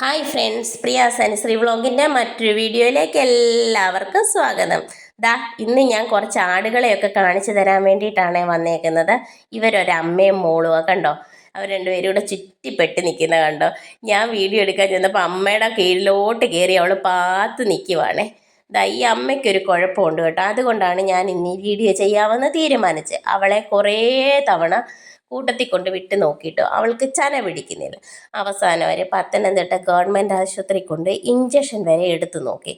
Hi friends പ്രിയ സനശ്രീ വ്ളോഗിന്റെ മറ്റൊരു വീഡിയോയിലേക്ക് എല്ലാവർക്കും സ്വാഗതം. ദാ ഇന്ന് ഞാൻ കുറച്ച് ആടുകളെയൊക്കെ കാണിച്ചു തരാൻ വേണ്ടിയിട്ടാണ് വന്നേക്കുന്നത്. ഇവരൊരമ്മയും മോളും ഒക്കെ ഉണ്ടോ അവർ രണ്ടുപേരും കൂടെ ചുറ്റിപ്പെട്ട് നിൽക്കുന്ന കണ്ടോ? ഞാൻ വീഡിയോ എടുക്കാൻ ചെന്നപ്പോൾ അമ്മയുടെ കീഴിലോട്ട് കയറി അവൾ പാത്ത് നിൽക്കുവാണേ. ദാ ഈ അമ്മയ്ക്കൊരു കുഴപ്പമുണ്ട് കേട്ടോ. അതുകൊണ്ടാണ് ഞാൻ ഇന്ന് ഈ വീഡിയോ ചെയ്യാമെന്ന് തീരുമാനിച്ചത്. അവളെ കുറേ തവണ കൂട്ടത്തിൽ കൊണ്ട് വിട്ട് നോക്കിയിട്ട്. അവൾക്ക് ചന പിടിക്കുന്നില്ല. അവസാനം വരെ പത്തനംതിട്ട ഗവൺമെന്റ് ആശുപത്രി കൊണ്ട് ഇഞ്ചക്ഷൻ വരെ എടുത്തു നോക്കി.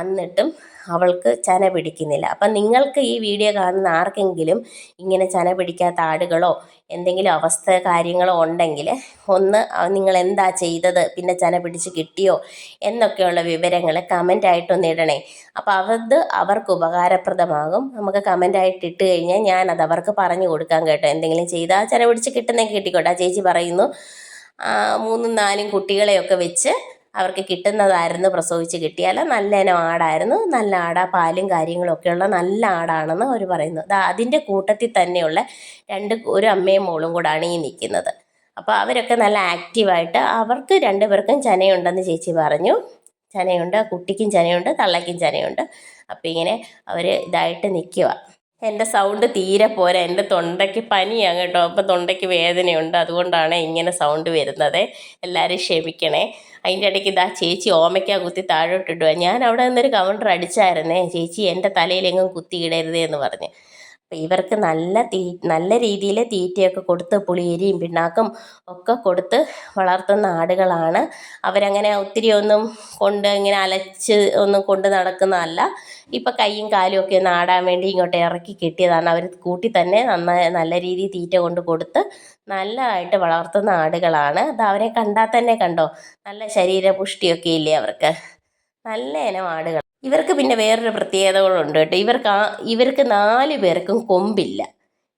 എന്നിട്ടും അവൾക്ക് ചന പിടിക്കുന്നില്ല. അപ്പം നിങ്ങൾക്ക് ഈ വീഡിയോ കാണുന്ന ആർക്കെങ്കിലും ഇങ്ങനെ ചന പിടിക്കാത്ത ആടുകളോ എന്തെങ്കിലും അവസ്ഥ കാര്യങ്ങളോ ഉണ്ടെങ്കിൽ ഒന്ന് നിങ്ങൾ എന്താ ചെയ്തത്? പിന്നെ ചന പിടിച്ച് കിട്ടിയോ? എന്നൊക്കെയുള്ള വിവരങ്ങൾ കമന്റായിട്ടൊന്ന് ഇടണേ. അപ്പോൾ അത് അവർക്ക് ഉപകാരപ്രദമാകും. നമുക്ക് കമന്റായിട്ട് ഇട്ട് കഴിഞ്ഞാൽ ഞാനത് അവർക്ക് പറഞ്ഞു കൊടുക്കാൻ കേട്ടോ. എന്തെങ്കിലും ചെയ്താൽ ചന കിട്ടുന്നേ കിട്ടിക്കോട്ടെ. ആ ചേച്ചി പറയുന്നു മൂന്നും നാലും കുട്ടികളെയൊക്കെ വെച്ച് അവർക്ക് കിട്ടുന്നതായിരുന്നു പ്രസവിച്ച് കിട്ടിയാൽ നല്ല ഇനം ആടായിരുന്നു. നല്ല ആടാ പാലും കാര്യങ്ങളും ഉള്ള നല്ല ആടാണെന്ന് അവർ പറയുന്നു. അതിന്റെ കൂട്ടത്തിൽ തന്നെയുള്ള രണ്ട് ഒരു അമ്മയും മോളും കൂടാണ് ഈ നിൽക്കുന്നത്. അപ്പോൾ അവരൊക്കെ നല്ല ആക്റ്റീവായിട്ട് അവർക്ക് രണ്ടുപേർക്കും ചനയുണ്ടെന്ന് ചേച്ചി പറഞ്ഞു. ചനയുണ്ട് കുട്ടിക്കും ചനയുണ്ട് തള്ളയ്ക്കും ചനയുണ്ട്. അപ്പോൾ ഇങ്ങനെ അവർ ഇതായിട്ട് നിൽക്കുക എന്റെ സൗണ്ട് തീരെ പോരാ. എന്റെ തൊണ്ടയ്ക്ക് പനിയാണ് കേട്ടോ അപ്പോൾ തൊണ്ടയ്ക്ക് വേദനയുണ്ട്. അതുകൊണ്ടാണ് ഇങ്ങനെ സൗണ്ട് വരുന്നത്. എല്ലാവരും ക്ഷമിക്കണേ. അതിന്റെ ഇടയ്ക്ക് ഇതാ ചേച്ചി ഓമയ്ക്ക കുത്തി താഴോട്ടിടുക ഞാൻ അവിടെ നിന്നൊരു കൗണ്ടർ അടിച്ചായിരുന്നേ. ചേച്ചി എന്റെ തലയിലെങ്ങും കുത്തിയിടരുത് എന്ന് പറഞ്ഞ്. അപ്പം ഇവർക്ക് നല്ല തീ നല്ല രീതിയിൽ തീറ്റയൊക്കെ കൊടുത്ത് പുളിയരിയും പിണ്ണാക്കും ഒക്കെ കൊടുത്ത് വളർത്തുന്ന ആടുകളാണ്. അവരങ്ങനെ ഒത്തിരി ഒന്നും കൊണ്ട് ഇങ്ങനെ അലച്ച് ഒന്നും കൊണ്ട് നടക്കുന്നതല്ല. ഇപ്പം കൈയും കാലും ഒക്കെ ഒന്ന് ആടാൻ വേണ്ടി ഇങ്ങോട്ട് ഇറക്കി കെട്ടിയതാണ്. അവർ കൂട്ടി തന്നെ നന്നായി നല്ല രീതിയിൽ തീറ്റ കൊണ്ട് കൊടുത്ത് നല്ലതായിട്ട് വളർത്തുന്ന ആടുകളാണ്. അത് അവരെ കണ്ടാൽ തന്നെ കണ്ടോ? നല്ല ശരീരപുഷ്ടിയൊക്കെ ഇല്ലേ അവർക്ക്? നല്ല ഇനം ആടുകൾ ഇവർക്ക് പിന്നെ വേറൊരു പ്രത്യേകതകളുണ്ട് കേട്ടോ. ഇവർക്ക് ഇവർക്ക് നാല് പേർക്കും കൊമ്പില്ല.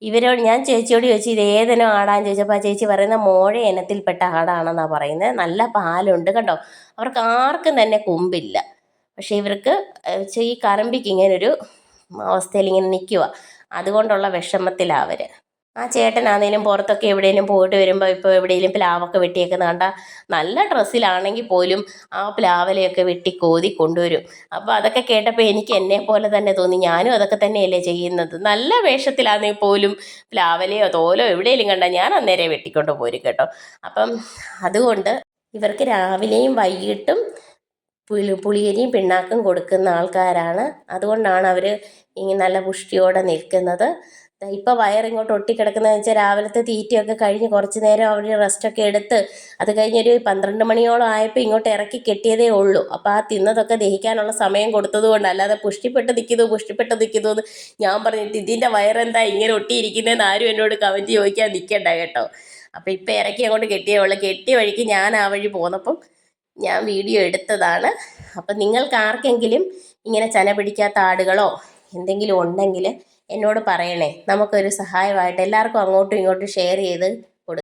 ഇവരോട് ഞാൻ ചേച്ചിയോട് ചോദിച്ചു ഇത് ഏതിനം ആടാന്ന് ചോദിച്ചപ്പോൾ ആ ചേച്ചി പറയുന്ന മോഴ ഇനത്തിൽപ്പെട്ട ആടാണെന്നാണ് പറയുന്നത്. നല്ല പാലുണ്ട് കണ്ടോ? അവർക്ക് ആർക്കും തന്നെ കൊമ്പില്ല. പക്ഷേ ഇവർക്ക് ഈ കറമ്പിക്ക് ഇങ്ങനൊരു അവസ്ഥയിൽ ഇങ്ങനെ നിൽക്കുക അതുകൊണ്ടുള്ള വിഷമത്തിലാണ് അവർ ആ ചേട്ടനാണെങ്കിലും പുറത്തൊക്കെ എവിടെയെങ്കിലും പോയിട്ട് വരുമ്പോൾ ഇപ്പോൾ എവിടെയെങ്കിലും പ്ലാവൊക്കെ വെട്ടിയേക്കുന്ന കണ്ട നല്ല ഡ്രസ്സിലാണെങ്കിൽ പോലും ആ പ്ലാവലയൊക്കെ വെട്ടി കോതി കൊണ്ടുവരും. അപ്പോൾ അതൊക്കെ കേട്ടപ്പോൾ എനിക്ക് എന്നെ പോലെ തന്നെ തോന്നി. ഞാനും അതൊക്കെ തന്നെയല്ലേ ചെയ്യുന്നത്. നല്ല വേഷത്തിലാണെങ്കിൽ പോലും പ്ലാവലയോ തോലോ എവിടെയെങ്കിലും കണ്ട ഞാൻ അന്നേരം വെട്ടിക്കൊണ്ട് പോരും കേട്ടോ. അപ്പം അതുകൊണ്ട് ഇവർക്ക് രാവിലെയും വൈകിട്ടും പുളി പുളിയരിയും പിണ്ണാക്കും കൊടുക്കുന്ന ആൾക്കാരാണ്. അതുകൊണ്ടാണ് അവർ ഇങ്ങനെ നല്ല പുഷ്ടിയോടെ നിൽക്കുന്നത്. ഇപ്പോൾ വയറിങ്ങോട്ട് ഒട്ടിക്കിടക്കുന്നതെന്ന് വെച്ചാൽ രാവിലത്തെ തീറ്റയൊക്കെ കഴിഞ്ഞ് കുറച്ച് നേരം അവർ റെസ്റ്റൊക്കെ എടുത്ത് അത് കഴിഞ്ഞൊരു പന്ത്രണ്ട് മണിയോളം ആയപ്പോൾ ഇങ്ങോട്ട് ഇറക്കി കെട്ടിയതേ ഉള്ളൂ. അപ്പോൾ ആ തിന്നതൊക്കെ ദഹിക്കാനുള്ള സമയം കൊടുത്തത് കൊണ്ട് അല്ലാതെ പുഷ്ടിപ്പെട്ട് നിൽക്കുന്നു പുഷ്ടിപ്പെട്ട് നിൽക്കുന്നു എന്ന് ഞാൻ പറഞ്ഞിട്ട് ഇതിന്റെ വയറെന്താ ഇങ്ങനെ ഒട്ടിയിരിക്കുന്നതെന്ന് ആരും എന്നോട് കമന്റ് ചോദിക്കാൻ നിൽക്കണ്ട കേട്ടോ. അപ്പോൾ ഇപ്പോൾ ഇറക്കി അങ്ങോട്ട് കെട്ടിയേ ഉള്ളൂ. കെട്ടിയ വഴിക്ക് ഞാൻ ആ വഴി പോന്നപ്പം ഞാൻ വീഡിയോ എടുത്തതാണ്. അപ്പം നിങ്ങൾക്ക് ആർക്കെങ്കിലും ഇങ്ങനെ ചന പിടിക്കാത്ത ആടുകളോ എന്തെങ്കിലും ഉണ്ടെങ്കിൽ എന്നോട് പറയണേ. നമുക്കൊരു സഹായമായിട്ട് എല്ലാവർക്കും അങ്ങോട്ടും ഇങ്ങോട്ടും ഷെയർ ചെയ്ത്